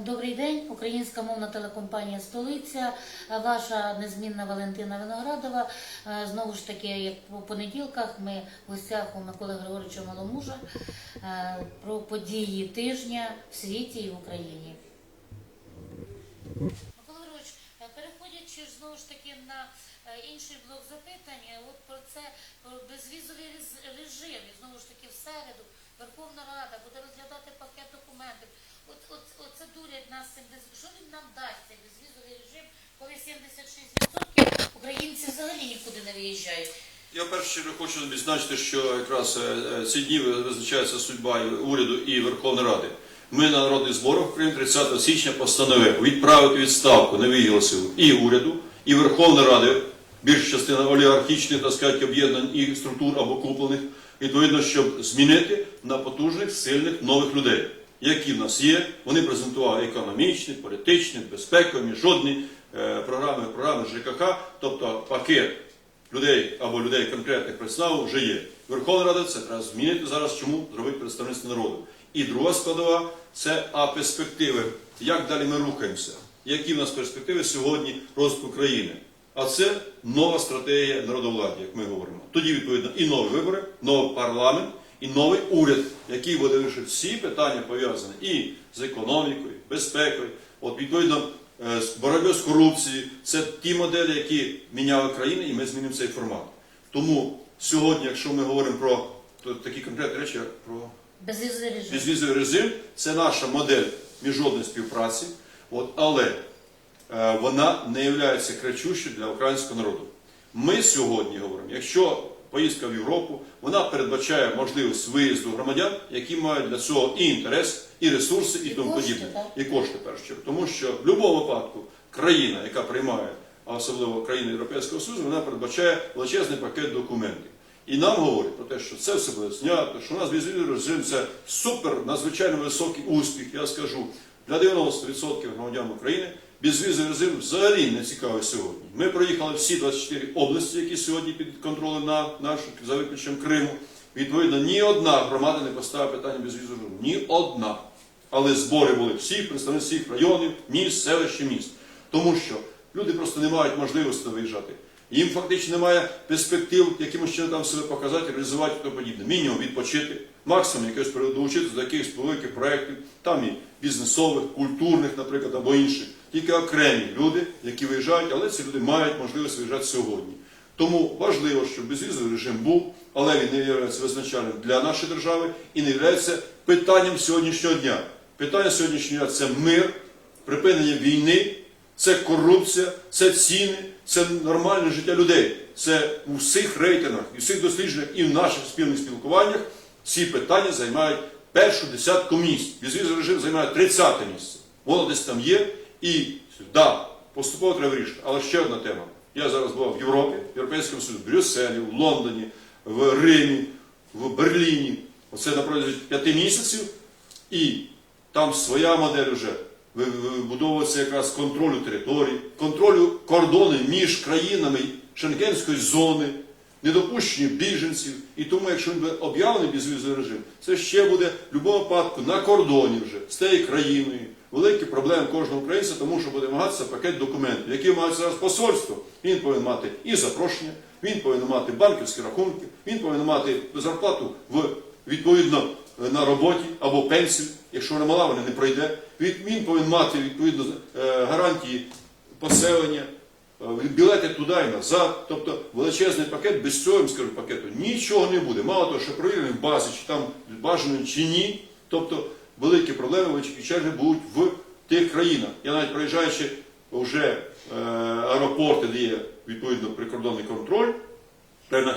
Добрий день, українська мовна телекомпанія Столиця. Ваша незмінна Валентина Виноградова. Знову ж таки, як по понеділках, ми в гостях у Миколи Григоровича Маломужа про події тижня в світі і в Україні. Микола Григорович, переходячи знову ж таки на інший блок запитань, от про це про безвізовий режим. І знову ж таки в середу Верховна Рада буде розглядати пакет документів. От, от це дурять нас цим. Що він нам дасть цей безвізовий режим, коли 76% українці взагалі нікуди не виїжджають. Я в першу чергу хочу відзначити, що якраз е, е, ці дні визначається судьба уряду і Верховної Ради. Ми на народних зборах України 30 січня постановив відправити відставку невигідну силу і уряду, і Верховної Ради, більша частина олігархічних, так сказати, об'єднань і структур або куплених, відповідно, щоб змінити на потужних, сильних нових людей, які в нас є. Вони презентували економічні, політичні, безпекові, міжнародні е, програми, програми ЖКХ, тобто пакет людей або людей конкретних представ вже є. Верховна Рада це треба змінити зараз. Чому зробити представництво народу? І друга складова це а перспективи. Як далі ми рухаємося? Які в нас перспективи сьогодні розвитку країни? А це нова стратегія народовладдя, як ми говоримо. Тоді, відповідно, і нові вибори, новий парламент, і новий уряд, який буде вирішити всі питання пов'язані і з економікою, безпекою, от відповідно е, з боротьбою з корупцією. Це ті моделі, які міняли країни, і ми змінимо цей формат. Тому сьогодні, якщо ми говоримо про такі конкретні речі, як про Безвізовий режим. безвізовий режим, це наша модель міжнародної співпраці, от, але е, вона не є кричущою для українського народу. Ми сьогодні говоримо, якщо поїздка в Європу, вона передбачає можливість виїзду громадян, які мають для цього і інтерес, і ресурси, і, І тому подібне, і кошти першу. Тому що в будь-якому випадку країна, яка приймає, а особливо країни Європейського Союзу, вона передбачає величезний пакет документів. І нам говорять про те, що це все буде знято, що у нас режим це супер, надзвичайно високий успіх. Я скажу, для 90% громадян України безвізовий режим взагалі не цікавий сьогодні. Ми проїхали всі 24 області, які сьогодні під контролем на наш за виключенням Криму. Відповідно, ні одна громада не поставила питання безвізового режиму. Ні одна. Але збори були всі, представниці всіх районів, міст, селищ і міст. Тому що люди просто не мають можливості виїжджати. Їм фактично немає перспектив якимось чином там себе показати, реалізувати і тому подібне. Мінімум відпочити, максимум якось долучитися до якихось великих проєктів, там і бізнесових, культурних, наприклад, або інших. Тільки окремі люди, які виїжджають, але ці люди мають можливість виїжджати сьогодні. Тому важливо, щоб безвізовий режим був, але він не є визначальним для нашої держави і не є питанням сьогоднішнього дня. Питання сьогоднішнього дня це мир, припинення війни, це корупція, це ціни, це нормальне життя людей. Це у всіх рейтингах, і всіх дослідженнях, і в наших спільних спілкуваннях ці питання займають першу десятку місць. Безвізовий режим займає 30 місце. Воно десь там є. І да, поступово треба вирішити. Але ще одна тема. Я зараз був в Європі, в Європейському Союзі, в Брюсселі, в Лондоні, в Римі, в Берліні. Оце на протязі п'яти місяців. І там своя модель вже ви- ви- вибудовується якраз контролю територій, контролю кордонів між країнами Шенгенської зони, недопущення біженців. І тому, якщо він буде об'явлений безвізовий режим, це ще буде в будь-якому випадку на кордоні вже з тією країною. Великі проблеми кожного українця, тому що буде вимагатися пакет документів, які мають зараз посольство. Він повинен мати і запрошення, він повинен мати банківські рахунки, він повинен мати зарплату в відповідно на роботі або пенсію, якщо вона мала, вона не пройде. Він повинен мати відповідно е, гарантії поселення, е, білети туди і назад. Тобто величезний пакет, без цього я скажу пакету нічого не буде. Мало того, що провірені в базі, чи там бажано чи ні. Тобто великі проблеми черги будуть в тих країнах. Я навіть проїжджаючи вже е, аеропорти, де є відповідно прикордонний контроль,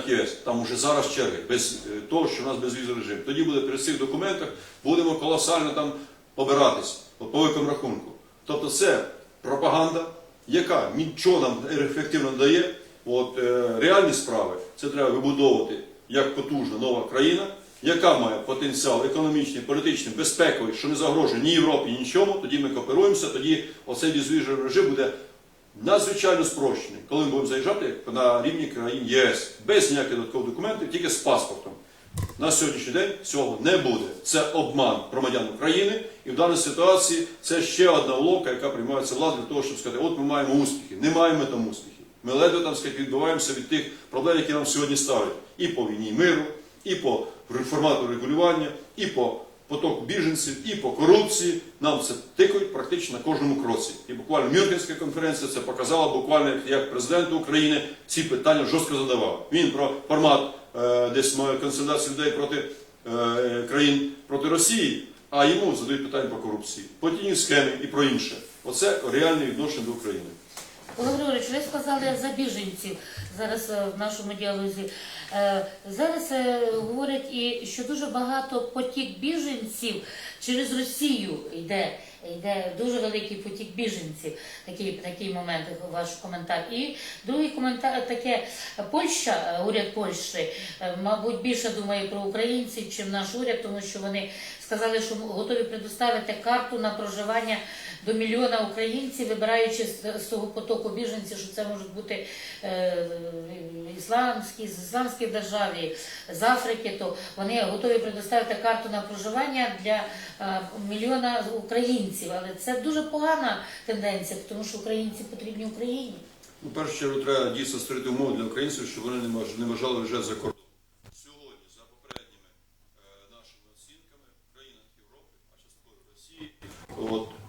ЄС, там уже зараз черги, без е, того, що у нас безвізовий режим. Тоді буде при цих документах, будемо колосально там побиратись по великому рахунку. Тобто це пропаганда, яка нічого нам ефективно дає. От, е, реальні справи це треба вибудовувати як потужна нова країна, яка має потенціал економічний, політичний, безпековий, що не загрожує ні Європі, ні нічому. Тоді ми кооперуємося, тоді оцей безвізовий режим буде надзвичайно спрощений, коли ми будемо заїжджати на рівні країн ЄС, без ніяких додаткових документів, тільки з паспортом. На сьогоднішній день цього не буде. Це обман громадян України, і в даній ситуації це ще одна уловка, яка приймається владою для того, щоб сказати, от ми маємо успіхи. Не маємо там успіхів. Ми ледве там сказати, відбуваємося від тих проблем, які нам сьогодні ставлять. І по війні миру, і по формату регулювання, і по потоку біженців, і по корупції. Нам це тикають практично на кожному кроці. І буквально Мюнхенська конференція це показала буквально, як- президент України ці питання жорстко задавав. Він про формат десь має консолідацію людей проти е, країн проти Росії, а йому задають питання по корупції, по тіній схемі і про інше. Оце реальне відношення до України. Олег Григорович, ви сказали за біженців зараз е, в нашому діалозі. Е, Зараз е, говорять і що дуже багато потік біженців через Росію йде. Йде дуже великий потік біженців. Такий такий момент, ваш коментар. І другий коментар таке Польща, е, уряд Польщі, е, мабуть, більше думає про українців, чим наш уряд, тому що вони сказали, що готові предоставити карту на проживання до мільйона українців, вибираючи з, того потоку біженців, що це можуть бути е, ісламські, з ісламських держав, і з Африки, то вони готові предоставити карту на проживання для е, мільйона українців. Але це дуже погана тенденція, тому що українці потрібні Україні. Ну, першу чергу треба дійсно створити умови для українців, щоб вони не маж- не бажали вже за кордон. Сьогодні, за попередніми е, нашими оцінками, в країнах Європи, а частково Росії,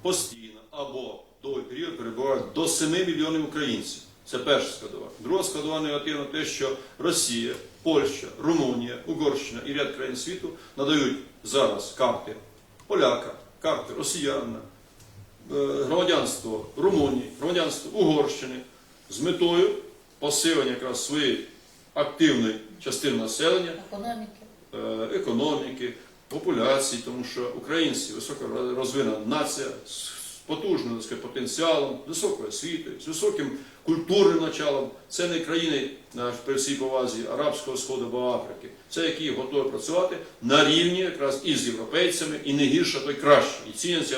постійно або довгий період перебувають до 7 мільйонів українців. Це перша складова. Друга складова негативна те, що Росія, Польща, Румунія, Угорщина і ряд країн світу надають зараз карти поляка, карти росіянина, е, громадянство Румунії, громадянство Угорщини з метою посилення якраз своєї активної частини населення, Економіки. е, економіки, популяції, тому що українці високо розвинена нація потужним так сказати, потенціалом, високою освітою, з високим культурним началом. Це не країни при всій повазі Арабського Сходу або Африки. Це які готові працювати на рівні якраз із європейцями і не гірше, то й краще. І ціняться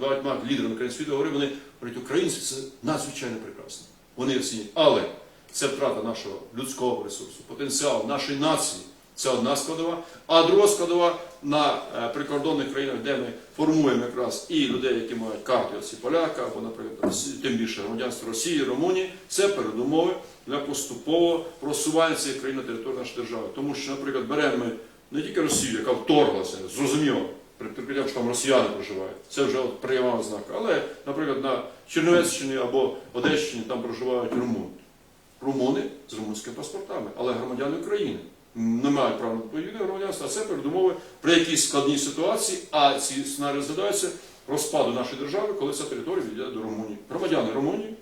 багатьма лідерами країн світу. Говорив, вони говорять, українці це надзвичайно прекрасно. Вони оцінять. Але це втрата нашого людського ресурсу, потенціалу нашої нації. Це одна складова. А друга складова на е, прикордонних країнах, де ми формуємо якраз і людей, які мають карти оці поляка, або, наприклад, тим більше громадянство Росії, Румунії, це передумови для поступового просування цієї країни на території нашої держави. Тому що, наприклад, беремо ми не тільки Росію, яка вторглася, зрозуміло, при прикриттям, що там росіяни проживають. Це вже от ознака. Але, наприклад, на Чернівецькині або Одещині там проживають румуни румуни з румунськими паспортами, але громадяни України не мають права на подвійне громадянство, а це передумови при якійсь складній ситуації, а ці сценарії розглядаються розпаду нашої держави, коли ця територія відійде до Румунії. Громадяни Румунії,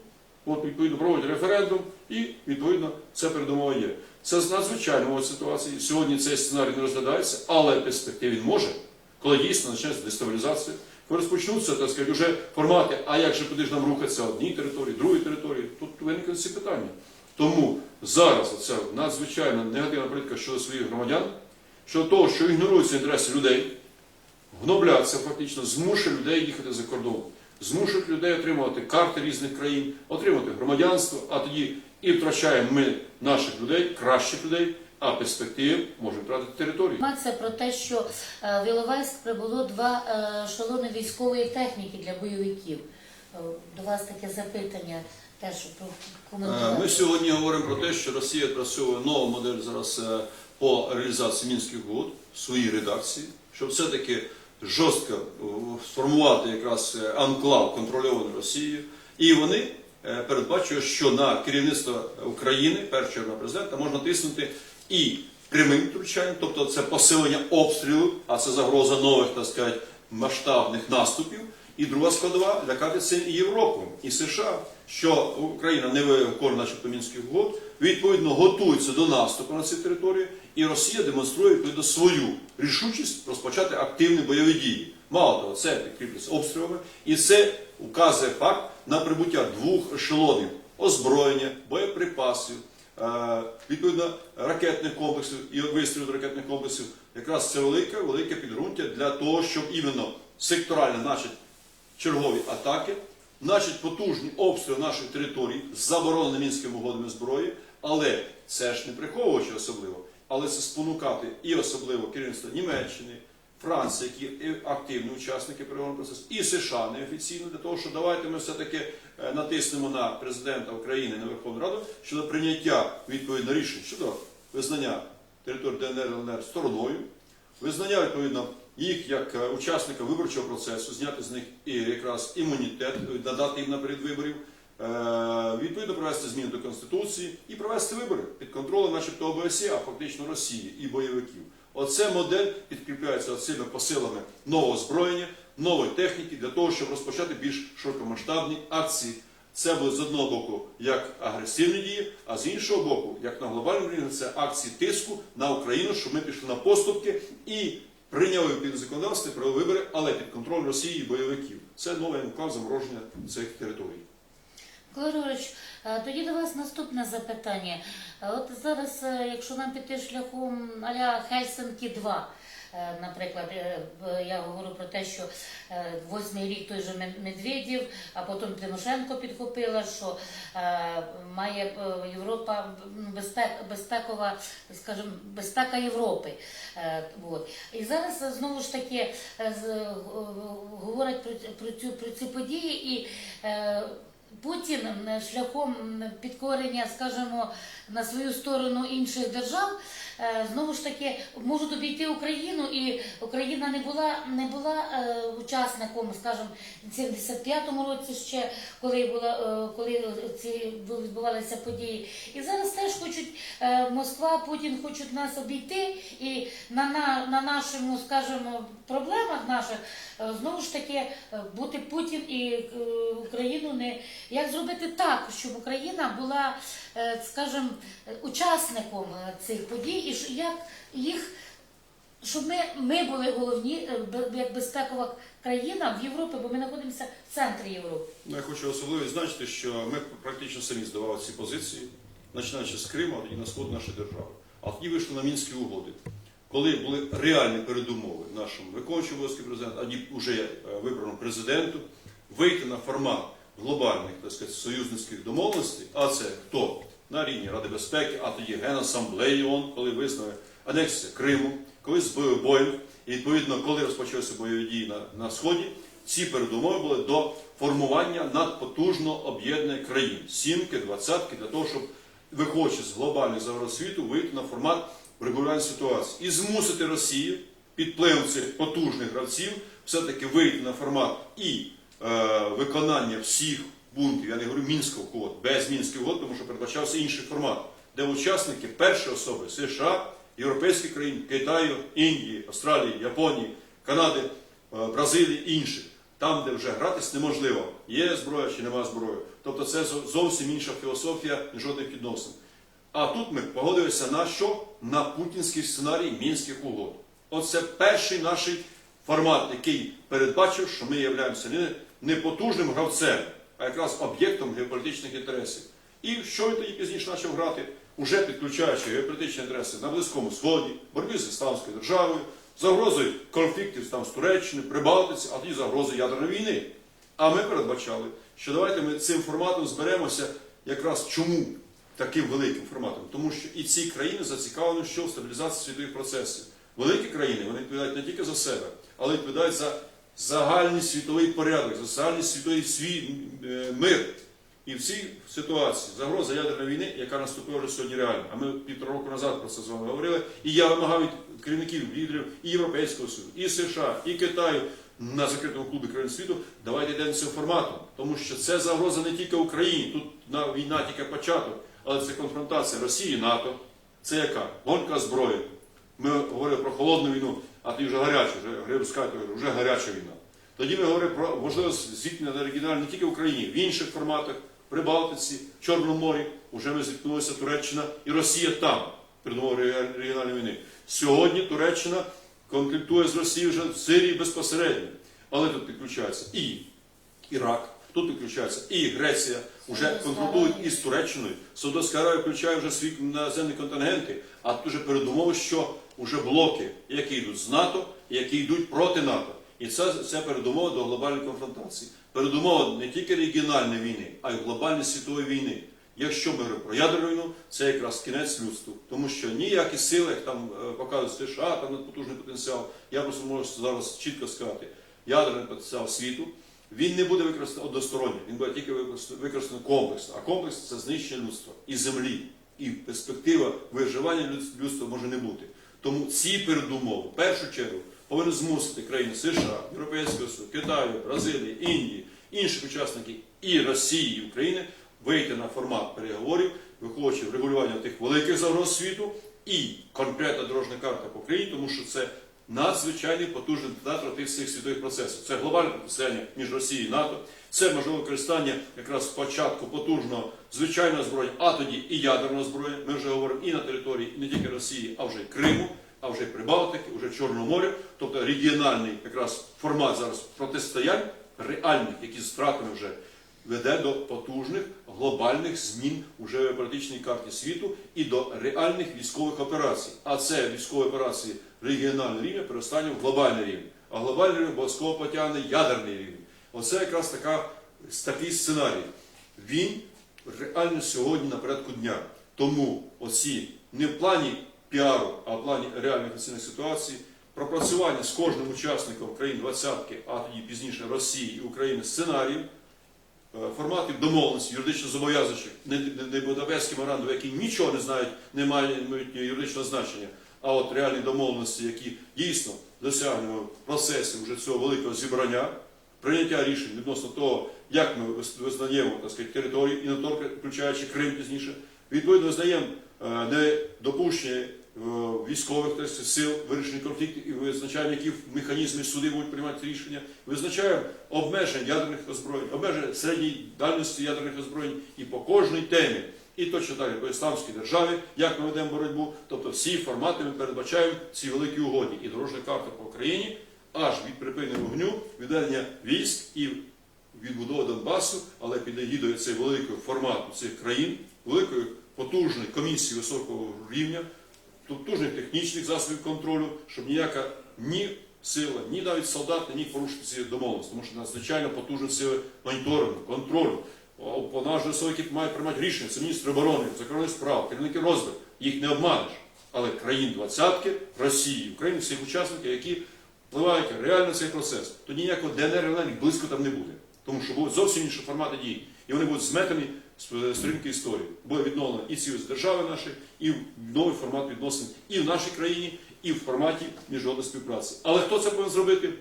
от відповідно проводять референдум, і відповідно це передумова є. Це надзвичайно ситуації. Сьогодні цей сценарій не розглядається, але в він може, коли дійсно почнеться дестабілізація. Коли розпочнуться, так сказати, вже формати, а як же куди ж нам рухатися одній території, другій території, тут виникнуть ці питання. Тому зараз оця надзвичайно негативна політика щодо своїх громадян, щодо того, що ігноруються інтереси людей, гнобляться фактично, змушує людей їхати за кордон, змушують людей отримувати карти різних країн, отримати громадянство, а тоді і втрачаємо ми наших людей, кращих людей, а в перспективі можемо втратити територію. Інформація про те, що е, в Іловайськ прибуло два е, ешелони військової техніки для бойовиків. Е, До вас таке запитання теж Е, прокоментувати. Ми сьогодні говоримо про те, що Росія працює нову модель зараз е, по реалізації мінських угод в своїй редакції, щоб все-таки жорстко е, сформувати якраз е, анклав контрольований Росією. І вони е, передбачують, що на керівництво України, першого на президента, можна тиснути і прямим втручанням, тобто це посилення обстрілу, а це загроза нових, так сказати, масштабних наступів. І друга складова лякати цим і Європу, і США, що Україна не виконує начебто мінських угод, відповідно готується до наступу на ці території, і Росія демонструє відповідно свою рішучість розпочати активні бойові дії. Мало того, це підкріплюється обстрілами, і це указує факт на прибуття двох ешелонів озброєння, боєприпасів, е, відповідно ракетних комплексів і вистрілів ракетних комплексів. Якраз це велике, велике підґрунтя для того, щоб іменно секторально, значить, чергові атаки, значить потужні обстріли нашої території з забороненими мінськими угодами зброї, але це ж не приховуючи особливо. але це спонукати і особливо керівництво Німеччини, Франції, які активні учасники переговорного процесу, і США неофіційно для того, що давайте ми все-таки е, натиснемо на президента України на Верховну Раду щодо прийняття відповідно рішень щодо визнання території ДНР ЛНР стороною, визнання відповідно їх як е, учасника виборчого процесу, зняти з них якраз імунітет, е, надати їм наперед виборів, е, відповідно провести зміни до Конституції і провести вибори під контролем, начебто ОБСЄ, а фактично Росії і бойовиків. Оце модель підкріпляється цими посилами нового озброєння, нової техніки для того, щоб розпочати більш широкомасштабні акції. Це буде з одного боку як агресивні дії, а з іншого боку, як на глобальному рівні, це акції тиску на Україну, щоб ми пішли на поступки і прийняли під законодавство про вибори, але під контроль Росії і бойовиків. Це новий указ замороження цих територій. Григорович, е, тоді до вас наступне запитання. Е, От зараз, е, якщо нам піти шляхом аля Хельсинки 2, е, наприклад, е, я говорю про те, що е, восьмий рік той же Мед- Медведєв, а потім Тимошенко підхопила, що е, має е, Європа безпек, безпекова, скажімо, безпека Європи. Е, От. І зараз е, знову ж таки е, е, говорять про, про, цю, про ці події і е, Путін шляхом підкорення, скажімо, на свою сторону інших держав, е, знову ж таки можуть обійти Україну, і Україна не була не була е, учасником, скажімо, в 75-му році ще, коли була е, коли ці відбувалися події. І зараз теж хочуть Москва, Путін хочуть нас обійти, і на, на, на нашому, скажімо, проблемах наших знову ж таки бути Путін і Україну не як зробити так, щоб Україна була, е, учасником е, цих подій, і як їх, щоб ми, ми були головні е, як безпекова країна в Європі, бо ми знаходимося в центрі Європи. Ну, я хочу особливо відзначити, що ми практично самі здавали ці позиції, починаючи з Криму і на сход нашої держави. А тоді вийшли на мінські угоди, коли були реальні передумови нашому виконуючому обов'язки президента, а вже вибраному президенту, вийти на формат глобальних так сказати, союзницьких домовленостей, а це хто? На рівні Ради безпеки, а тоді Генасамблеї ООН, коли визнали анексія Криму, коли збив Боїнг, і відповідно, коли розпочалися бойові дії на, на Сході, ці передумови були до формування надпотужно об'єднаних країн, сімки, двадцятки, для того, щоб, виходячи з глобальних загроз світу, вийти на формат регулювання ситуації і змусити Росію під впливом цих потужних гравців все-таки вийти на формат і виконання всіх пунктів, я не говорю мінських угод, без мінських угод, тому що передбачався інший формат, де учасники перші особи США, європейські країни, Китаю, Індії, Австралії, Японії, Канади, е, Бразилії і інших. Там, де вже гратись неможливо, є зброя чи нема зброї. Тобто це зовсім інша філософія жодних відносин. А тут ми погодилися на що? На путінський сценарій мінських угод. Оце перший наш формат, який передбачив, що ми являємося не, не потужним гравцем, а якраз об'єктом геополітичних інтересів. І що він тоді пізніше почав грати, уже підключаючи геополітичні інтереси на Близькому Сході, боротьбі з Ісламською державою, загрозою конфліктів там з Туреччиною, Прибалтиці, а тоді загрозою ядерної війни. А ми передбачали, що давайте ми цим форматом зберемося якраз чому таким великим форматом? Тому що і ці країни зацікавлені що в стабілізації світових процесів. Великі країни вони відповідають не тільки за себе, але відповідають за загальний світовий порядок, загальний світовий свій е, мир. І в цій ситуації загроза ядерної війни, яка наступила вже сьогодні реально. А ми півтора року назад про це з вами говорили. І я вимагав від керівників, лідерів і Європейського Союзу, і США, і Китаю на закритому клубі країн світу. Давайте йдемо цим форматом, тому що це загроза не тільки Україні. Тут на війна тільки початок, але це конфронтація Росії, НАТО. Це яка? Гонка зброї. Ми говорили про холодну війну, а тоді вже гарячу, вже Гриб вже гаряча війна. Тоді ми говоримо про можливість зіткнення на регіональній не тільки в Україні, в інших форматах, при Балтиці, в Чорному морі. Уже ми зіткнулися Туреччина і Росія там, передумов регіональної війни. Сьогодні Туреччина конфліктує з Росією вже в Сирії безпосередньо. Але тут підключається і Ірак, тут підключається і Греція, вже Аравія. із Туреччиною. Саудовська Аравія включає вже свій наземні контингенти, а тут вже передумови, що вже блоки, які йдуть з НАТО, які йдуть проти НАТО. І це, це передумова до глобальної конфронтації. Передумова не тільки регіональної війни, а й глобальної світової війни. Якщо ми говоримо про ядерну війну, це якраз кінець людству. Тому що ніякі сили, як там е, показують США, там надпотужний потенціал, я просто можу зараз чітко сказати, ядерний потенціал світу, він не буде використаний односторонньо, він буде тільки використаний комплексно. А комплекс це знищення людства і землі. І перспектива виживання людства може не бути. Тому ці передумови, в першу чергу, повинні змусити країни США, Європейського Союзу, Китаю, Бразилії, Індії, інших учасників і Росії, і України вийти на формат переговорів, виходячи в регулювання тих великих загроз світу і конкретна дорожня карта по країні, тому що це надзвичайний потужний детонатор тих всіх світових процесів. Це глобальне протистояння між Росією і НАТО, це можливе використання якраз спочатку потужного звичайного зброї, а тоді і ядерної зброї. Ми вже говоримо і на території не тільки Росії, а вже Криму, а вже Прибалтики, вже Чорного моря, тобто регіональний якраз формат зараз протистоянь реальних, які з втратами вже веде до потужних глобальних змін уже в політичній карті світу і до реальних військових операцій. А це військові операції регіонального рівня перестануть в глобальний рівень. А глобальний рівень обов'язково потягне ядерний рівень. Оце якраз така, такий сценарій. Він реально сьогодні на порядку дня. Тому оці не в плані піару, а в плані реальних оцінних ситуацій, пропрацювання з кожним учасником країн двадцятки, а тоді пізніше Росії і України сценаріїв, е, форматів домовленості, юридично зобов'язуючих, не, Будапештські меморандуми, які нічого не знають, не мають юридичного значення, а от реальні домовленості, які дійсно досягнемо в процесі вже цього великого зібрання, прийняття рішень відносно того, як ми визнаємо так сказати, територію, і не включаючи Крим пізніше, відповідно визнаємо е, недопущення е, військових так сил вирішення конфліктів і визначаємо, які механізми суди будуть приймати рішення, визначаємо обмеження ядерних озброєнь, обмеження середньої дальності ядерних озброєнь і по кожній темі. І точно так, по ісламській державі, як ми ведемо боротьбу, тобто всі формати ми передбачаємо в цій великій угоді. І дорожня карта по Україні аж від припинення вогню, відведення військ і відбудови Донбасу, але під егідою цього великого формату цих країн, великої потужної комісії високого рівня, потужних технічних засобів контролю, щоб ніяка ні сила, ні навіть солдат не міг порушити ці домовленості, тому що надзвичайно потужні сили моніторингу, контролю. Особи, які мають приймати рішення, це міністр оборони, закордонних справ, керівники розвитку, їх не обманеш. Але країн двадцятки, Росії, України, всіх учасників, які впливають реально цей процес, то ніякого ДНР ЛНР близько там не буде. Тому що будуть зовсім інші формати дій. І вони будуть зметені з сторінки історії. Буде відновлено і союз держави нашої, і новий формат відносин і в нашій країні, і в форматі міжнародної співпраці. Але хто це повинен зробити?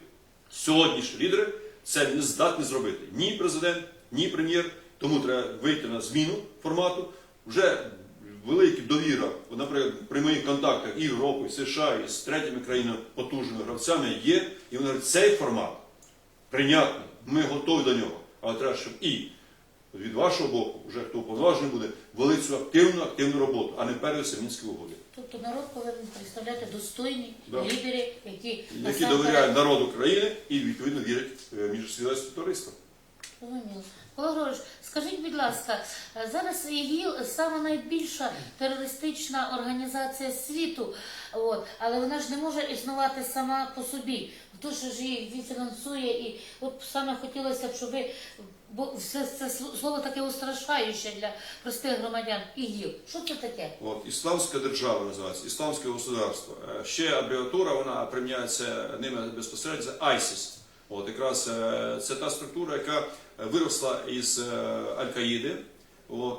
Сьогоднішні лідери це не здатні зробити ні президент, ні прем'єр. Тому треба вийти на зміну формату. Вже велика довіра, наприклад, при моїх контактах і Європи, і США, і з третіми країнами потужними гравцями є. І вони говорять, цей формат прийнятний, ми готові до нього. Але треба, щоб і від вашого боку, вже хто уповноважений буде, вели цю активну, активну роботу, а не передився мінські угоди. Тобто народ повинен представляти достойні Да. лідери, які, Які довіряють народу країни і відповідно вірять е, між товариства. Зрозуміло. Григорович, скажіть, будь ласка, зараз ІГІЛ саме найбільша терористична організація світу, от, але вона ж не може існувати сама по собі. Хто ж її фінансує, і от саме хотілося б, щоб ви, бо все це слово таке устрашаюче для простих громадян. ІГІЛ. Що це таке? От, ісламська держава називається, ісламське государство. Е, Ще абревіатура, вона приміняється ними безпосередньо це ISIS. От якраз е, це та структура, яка виросла із е, Аль-Каїди.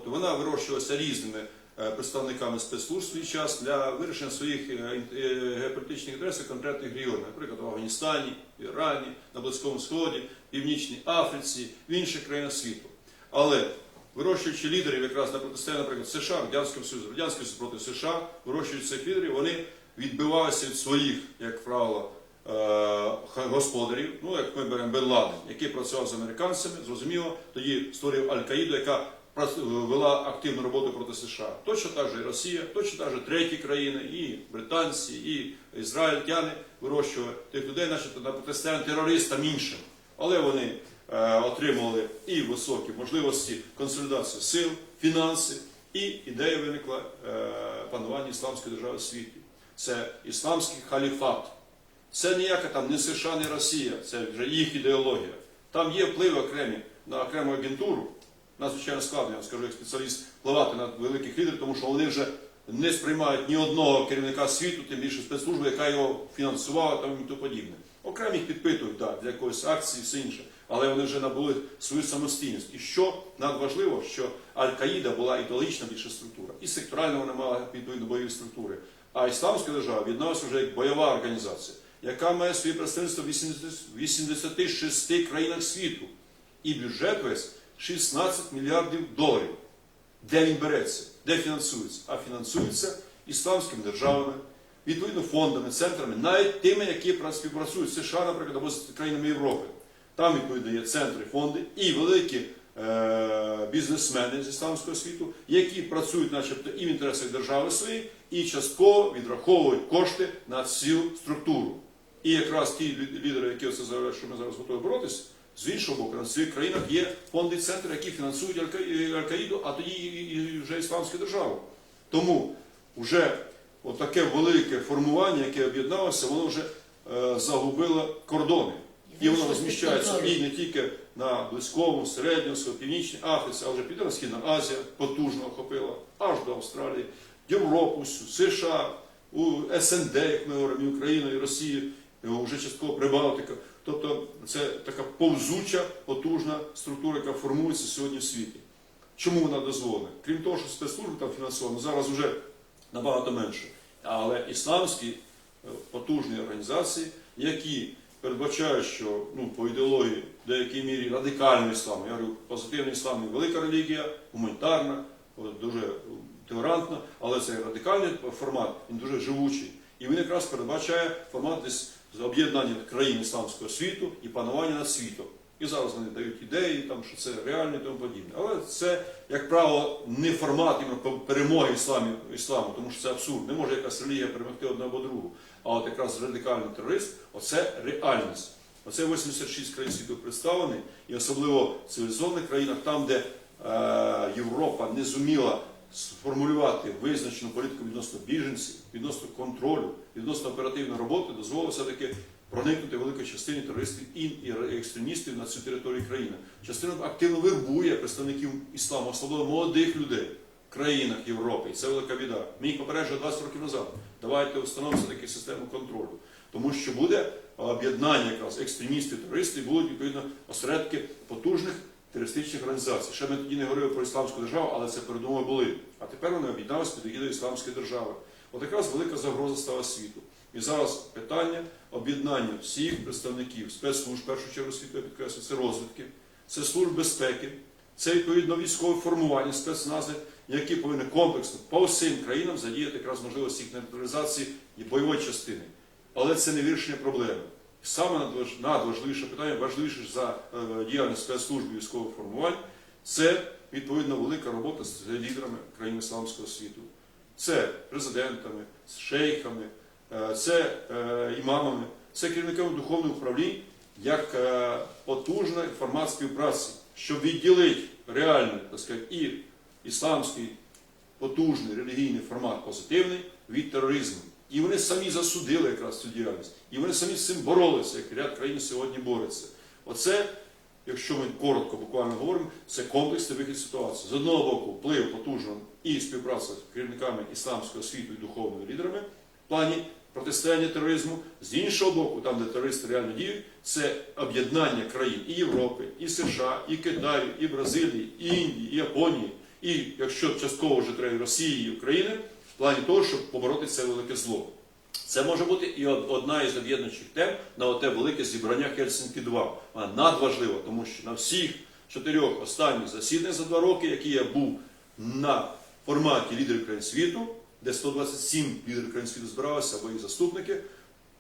Вона вирощувалася різними е, представниками спецслужб свій час для вирішення своїх геополітичних інтересів конкретних регіонах, наприклад, в Афганістані, в Ірані, на Близькому Сході, Північній Африці, в інших країнах світу. Але вирощуючи лідерів якраз на протистояння, наприклад, США, Радянського Союзу, Радянського Союзу проти США, вирощуючи цих лідерів, вони відбивалися від своїх, як правило, господарів, ну як ми беремо Бен Ладен, який працював з американцями, зрозуміло, тоді створив Аль-Каїду, яка вела активну роботу проти США. Точно так же і Росія, точно так же треті країни, і британці, і ізраїльтяни вирощували тих людей, начебто на протистояння терористам іншим. Але вони е, отримували і високі можливості консолідації сил, фінанси, і ідея виникла е, панування ісламської держави в світі. Це ісламський халіфат. Це ніяка там не США, не Росія, це вже їх ідеологія. Там є впливи окремі на окрему агентуру, надзвичайно складно, я вам скажу як спеціаліст, впливати на великих лідерів, тому що вони вже не сприймають ні одного керівника світу, тим більше спецслужби, яка його фінансувала там і тому подібне. Окремо їх підпитують да, для якоїсь акції, все інше, але вони вже набули свою самостійність. І що надважливо, що Аль-Каїда була ідеологічна більше структура, і секторальна вона мала відповідно бойові структури. А Ісламська держава відносилася вже як бойова організація, яка має своє представництво в 86 країнах світу. І бюджет весь 16 мільярдів доларів. Де він береться? Де фінансується? А фінансується ісламськими державами, відповідно фондами, центрами, навіть тими, які співпрацюють з США, наприклад, або з країнами Європи. Там відповідно є центри, фонди і великі е- бізнесмени з ісламського світу, які працюють, начебто, і в інтересах держави своєї, і частково відраховують кошти на цю структуру. І якраз ті лі- лідери, які оце заявляють, що ми зараз готові боротися, з іншого боку, на своїх країнах є фонди центри, які фінансують Аль-Ка- Аль-Каїду, а тоді і, вже ісламську державу. Тому вже отаке велике формування, яке об'єдналося, воно вже е, загубило кордони. І воно розміщається і не тільки на близькому, середньому, північній Африці, а вже Південно-Східна Азія потужно охопила, аж до Австралії, Європу, США, у СНД, як ми говоримо, і Україна, і Росія, і вже частково Прибалтика. Тобто це така повзуча, потужна структура, яка формується сьогодні в світі. Чому вона дозволена? Крім того, що спецслужби там фінансовано, зараз вже набагато менше. Але ісламські е, потужні організації, які передбачають, що ну, по ідеології в деякій мірі радикальний іслам, я говорю, позитивний іслам не велика релігія, гуманітарна, дуже толерантна, але цей радикальний формат, він дуже живучий. І він якраз передбачає формат десь з об'єднання країн ісламського світу і панування над світом. І зараз вони дають ідеї, там, що це реально і тому подібне. Але це, як правило, не формат перемоги ісламі, ісламу, тому що це абсурд. Не може якась релігія перемогти одну або другу. А от якраз радикальний терорист оце реальність. Оце 86 країн світу представлений, і особливо в цивілізованих країнах, там, де е, Європа не зуміла сформулювати визначену політику відносно біженців, відносно контролю, відносно оперативної роботи, дозволило все-таки проникнути великій частині терористів і і екстремістів на цю територію країни. Частина активно вербує представників ісламу, особливо молодих людей в країнах Європи. І це велика біда. Ми їх попереджували 20 років назад. Давайте встановимо таки систему контролю. Тому що буде об'єднання якраз екстремістів, терористів, будуть відповідно осередки потужних терористичних організацій. Ще ми тоді не говорили про ісламську державу, але це передумови були. А тепер вони об'єдналися під егідою ісламської держави. От якраз велика загроза стала світу. І зараз питання об'єднання всіх представників спецслужб, першу чергу світу, я підкреслюю, це розвідки, це служб безпеки, це відповідно військове формування спецнази, які повинні комплексно по всім країнам задіяти якраз можливості їх нейтралізації і бойової частини. Але це не вирішення проблеми. Саме надваж- надважливіше питання, важливіше за е, діяльність спецслужб військових формувань, це відповідно велика робота з лідерами країн ісламського світу. Це президентами, з шейхами, е, це е, імамами, це керівниками духовних управлінь як потужний формат співпраці, щоб відділити реальний так сказати, і ісламський потужний релігійний формат позитивний від тероризму. І вони самі засудили якраз цю діяльність. І вони самі з цим боролися, як ряд країн сьогодні бореться. Оце, якщо ми коротко буквально говоримо, це комплексний вихід ситуації. З одного боку, вплив потужно і співпраця з керівниками ісламського світу і духовними лідерами в плані протистояння тероризму. З іншого боку, там, де терористи реально діють, це об'єднання країн і Європи, і США, і Китаю, і Бразилії, і Індії, і Японії, і якщо частково вже треба Росії і України, плані того, щоб побороти це велике зло. Це може бути і одна із об'єднуючих тем на оте велике зібрання Хельсинки 2. Вона надважлива, тому що на всіх чотирьох останніх засіданнях за два роки, які я був на форматі лідерів країн світу, де 127 лідерів країн світу збиралися або їх заступники,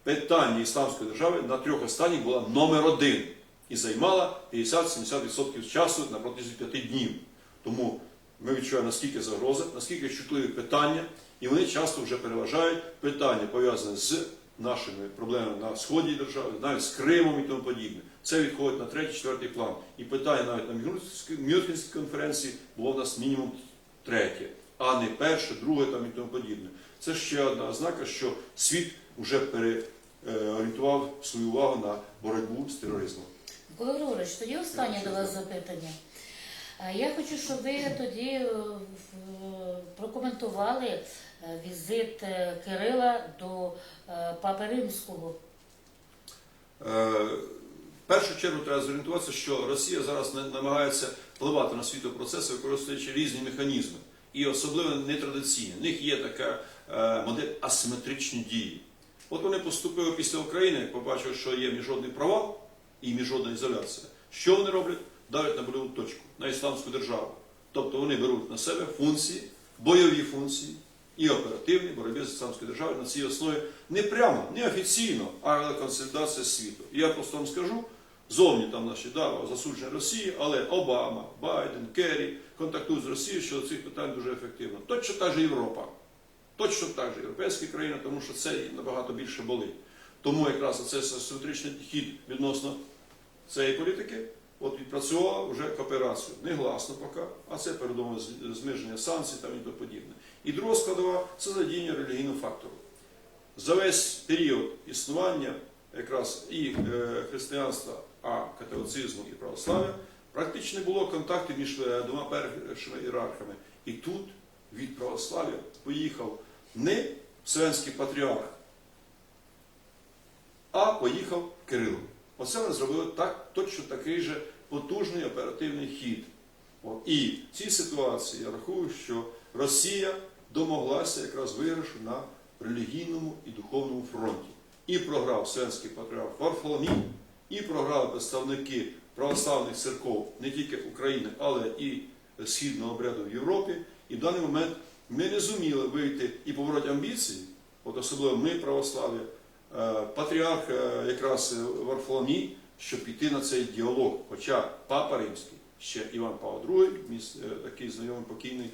питання ісламської держави на трьох останніх була номер один і займала 50-70% часу на протязі п'яти днів. Тому ми відчуваємо, наскільки загроза, наскільки чутливі питання, і вони часто вже переважають питання, пов'язані з нашими проблемами на сході держави, навіть з Кримом і тому подібне. Це відходить на третій, четвертий план. І питання навіть на Мюнхенській- конференції було в нас мінімум третє, а не перше, друге там і тому подібне. Це ще одна ознака, що світ вже переорієнтував свою увагу на боротьбу з тероризмом. Микола Григорович, тоді останнє до вас запитання. Е, Я хочу, щоб ви тоді е, прокоментували е, візит Кирила до Папи Римського. В першу чергу треба зорієнтуватися, що Росія зараз намагається впливати на світові процеси, використовуючи різні механізми, і особливо нетрадиційні. В них є така модель асиметричні дії. От вони поступили після України, побачили, що є міжнародний провал і міжнародна ізоляція. Що вони роблять? Давлять на больову точку, на ісламську державу. Тобто вони беруть на себе функції, бойові функції і оперативні боротьби з ісламською державою на цій основі не прямо, не офіційно, а консолідація світу. І я просто вам скажу, зовні там наші да, засудження Росії, але Обама, Байден, Керрі контактують з Росією щодо цих питань дуже ефективно. Точно так же Європа. Точно так же європейські країни, тому що це набагато більше болить. Тому якраз цей симетричний хід відносно цієї політики от відпрацювала вже кооперацію. Не гласно поки, а це передумове зниження санкцій там і тому подібне. І друга складова це задіяння релігійного фактору. За весь період існування якраз і е, християнства, а католицизму і православ'я практично не було контактів між е, двома першими ієрархами. І тут від православ'я поїхав не Вселенський патріарх, а поїхав Кирило. Оце вони зробили так, точно такий же потужний оперативний хід. От. І в цій ситуації я рахую, що Росія домоглася якраз виграшу на релігійному і духовному фронті. І програв Вселенський патріарх Варфоломій, і програли представники православних церков не тільки України, але і східного обряду в Європі. І в даний момент ми не зуміли вийти і побороти амбіції, от особливо ми, православ'я, патріарх е, якраз е, Варфоломій, щоб піти на цей діалог. Хоча Папа Римський, ще Іван Павло II, е, такий знайомий покійний,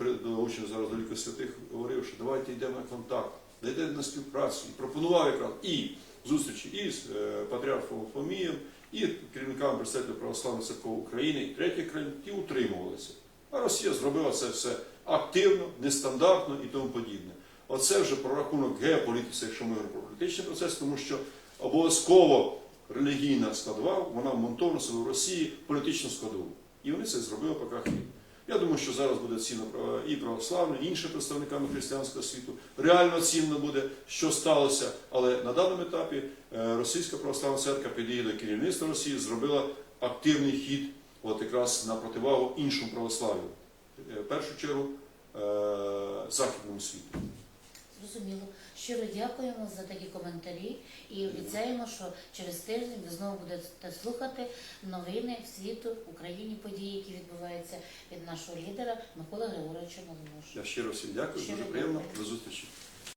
е, долучений зараз до ліка святих, говорив, що давайте йдемо на контакт, йдемо на співпрацю. І пропонував якраз і зустрічі із е, патріархом Варфоломієм, і керівниками представників православної церкви України і третіх країн, ті утримувалися. А Росія зробила це все активно, нестандартно і тому подібне. Оце вже про рахунок геополітики, якщо ми говоримо про політичний процес, тому що обов'язково релігійна складова, вона вмонтована себе в Росії політичну складову. І вони це зробили поки хліб. Я думаю, що зараз буде цінно і православне, і інші представниками християнського світу. Реально цінно буде, що сталося. Але на даному етапі е, Російська православна церква під її до керівництва Росії зробила активний хід, от якраз на противагу іншому православ'ю. Е, В першу чергу е, західному світу. Зрозуміло. Щиро дякуємо за такі коментарі і обіцяємо, що через тиждень ви знову будете слухати новини світу, Україні, події, які відбуваються від нашого лідера Миколи Григоровича Маломуша. Я щиро всім дякую, Щиро дуже приємно. До зустрічі.